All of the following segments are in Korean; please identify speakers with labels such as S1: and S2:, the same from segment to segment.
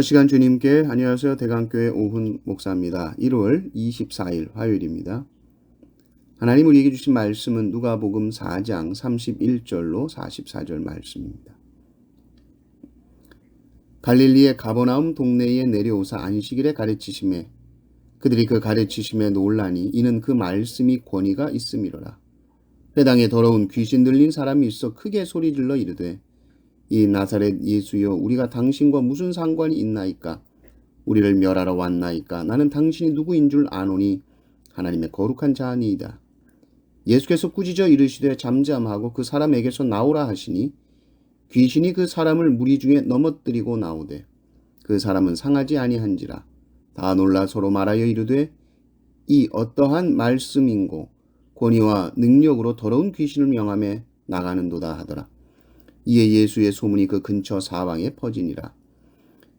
S1: 첫 시간 주님께 안녕하세요. 대강교회 오훈 목사입니다. 1월 24일 화요일입니다. 하나님 우리에게 주신 말씀은 누가복음 4장 31절로 44절 말씀입니다. 갈릴리의 가버나움 동네에 내려오사 안식일에 가르치심에 그들이 그 가르치심에 놀라니 이는 그 말씀이 권위가 있음이로라. 회당에 더러운 귀신 들린 사람이 있어 크게 소리질러 이르되 이 나사렛 예수여 우리가 당신과 무슨 상관이 있나이까 우리를 멸하러 왔나이까 나는 당신이 누구인 줄 아노니 하나님의 거룩한 자아니이다. 예수께서 꾸짖어 이르시되 잠잠하고 그 사람에게서 나오라 하시니 귀신이 그 사람을 무리 중에 넘어뜨리고 나오되 그 사람은 상하지 아니한지라 다 놀라 서로 말하여 이르되 이 어떠한 말씀인고 권위와 능력으로 더러운 귀신을 명함에 나가는도다 하더라. 이에 예수의 소문이 그 근처 사방에 퍼지니라.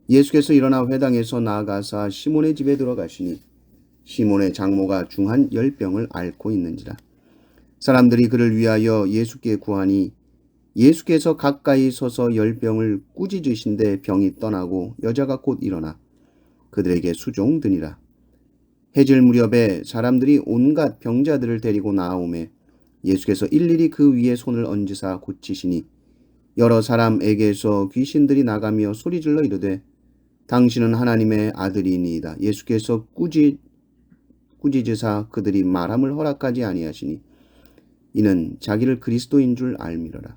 S1: 예수께서 일어나 회당에서 나아가사 시몬의 집에 들어가시니 시몬의 장모가 중한 열병을 앓고 있는지라. 사람들이 그를 위하여 예수께 구하니 예수께서 가까이 서서 열병을 꾸짖으신데 병이 떠나고 여자가 곧 일어나 그들에게 수종 드니라. 해질 무렵에 사람들이 온갖 병자들을 데리고 나아오매 예수께서 일일이 그 위에 손을 얹으사 고치시니 여러 사람에게서 귀신들이 나가며 소리질러 이르되 당신은 하나님의 아들이니이다. 예수께서 꾸짖 꾸짖으사 그들이 말함을 허락하지 아니하시니 이는 자기를 그리스도인 줄 알미러라.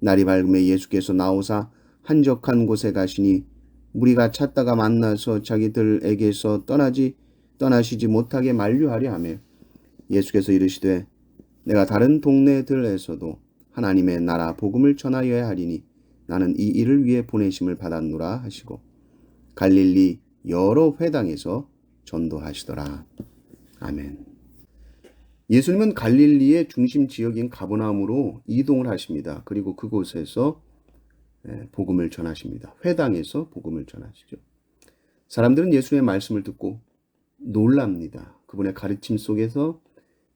S1: 날이 밝음에 예수께서 나오사 한적한 곳에 가시니 무리가 찾다가 만나서 자기들에게서 떠나지 떠나시지 못하게 만류하려 하며 예수께서 이르시되 내가 다른 동네들에서도 하나님의 나라 복음을 전하여야 하리니 나는 이 일을 위해 보내심을 받았노라 하시고 갈릴리 여러 회당에서 전도하시더라. 아멘. 예수님은 갈릴리의 중심 지역인 가버나움으로 이동을 하십니다. 그리고 그곳에서 예, 복음을 전하십니다. 회당에서 복음을 전하시죠. 사람들은 예수님의 말씀을 듣고 놀랍니다. 그분의 가르침 속에서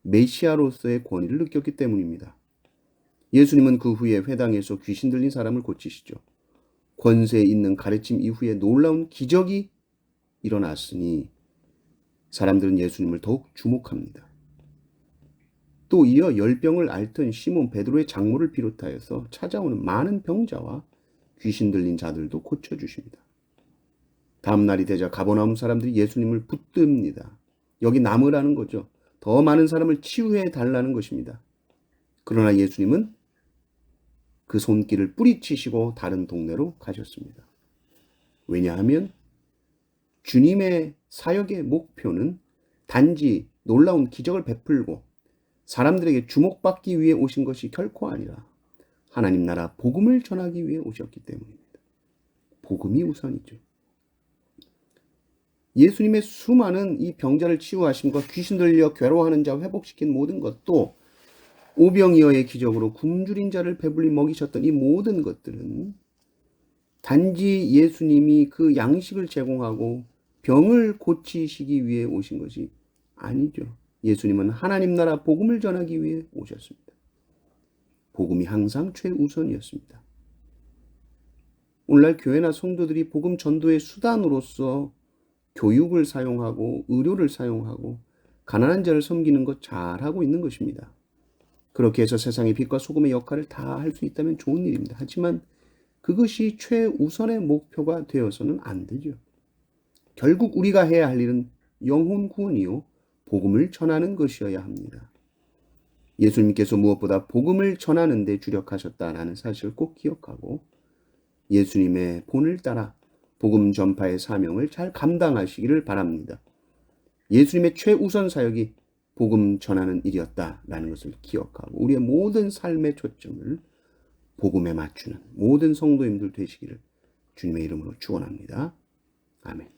S1: 메시아로서의 권위를 느꼈기 때문입니다. 예수님은 그 후에 회당에서 귀신 들린 사람을 고치시죠. 권세 있는 가르침 이후에 놀라운 기적이 일어났으니 사람들은 예수님을 더욱 주목합니다. 또 이어 열병을 앓던 시몬 베드로의 장모를 비롯하여서 찾아오는 많은 병자와 귀신 들린 자들도 고쳐 주십니다. 다음 날이 되자 가버나움 사람들이 예수님을 붙듭니다. 여기 남으라는 거죠. 더 많은 사람을 치유해 달라는 것입니다. 그러나 예수님은 그 손길을 뿌리치시고 다른 동네로 가셨습니다. 왜냐하면 주님의 사역의 목표는 단지 놀라운 기적을 베풀고 사람들에게 주목받기 위해 오신 것이 결코 아니라 하나님 나라 복음을 전하기 위해 오셨기 때문입니다. 복음이 우선이죠. 예수님의 수많은 이 병자를 치유하신 것, 귀신 들려 괴로워하는 자 회복시킨 모든 것도 오병이어의 기적으로 굶주린 자를 배불리 먹이셨던 이 모든 것들은 단지 예수님이 그 양식을 제공하고 병을 고치시기 위해 오신 것이 아니죠. 예수님은 하나님 나라 복음을 전하기 위해 오셨습니다. 복음이 항상 최우선이었습니다. 오늘날 교회나 성도들이 복음 전도의 수단으로서 교육을 사용하고 의료를 사용하고 가난한 자를 섬기는 것 잘하고 있는 것입니다. 그렇게 해서 세상의 빛과 소금의 역할을 다 할 수 있다면 좋은 일입니다. 하지만 그것이 최우선의 목표가 되어서는 안 되죠. 결국 우리가 해야 할 일은 영혼 구원이요. 복음을 전하는 것이어야 합니다. 예수님께서 무엇보다 복음을 전하는 데 주력하셨다라는 사실을 꼭 기억하고 예수님의 본을 따라 복음 전파의 사명을 잘 감당하시기를 바랍니다. 예수님의 최우선 사역이 복음 전하는 일이었다라는 것을 기억하고 우리의 모든 삶의 초점을 복음에 맞추는 모든 성도님들 되시기를 주님의 이름으로 축원합니다. 아멘.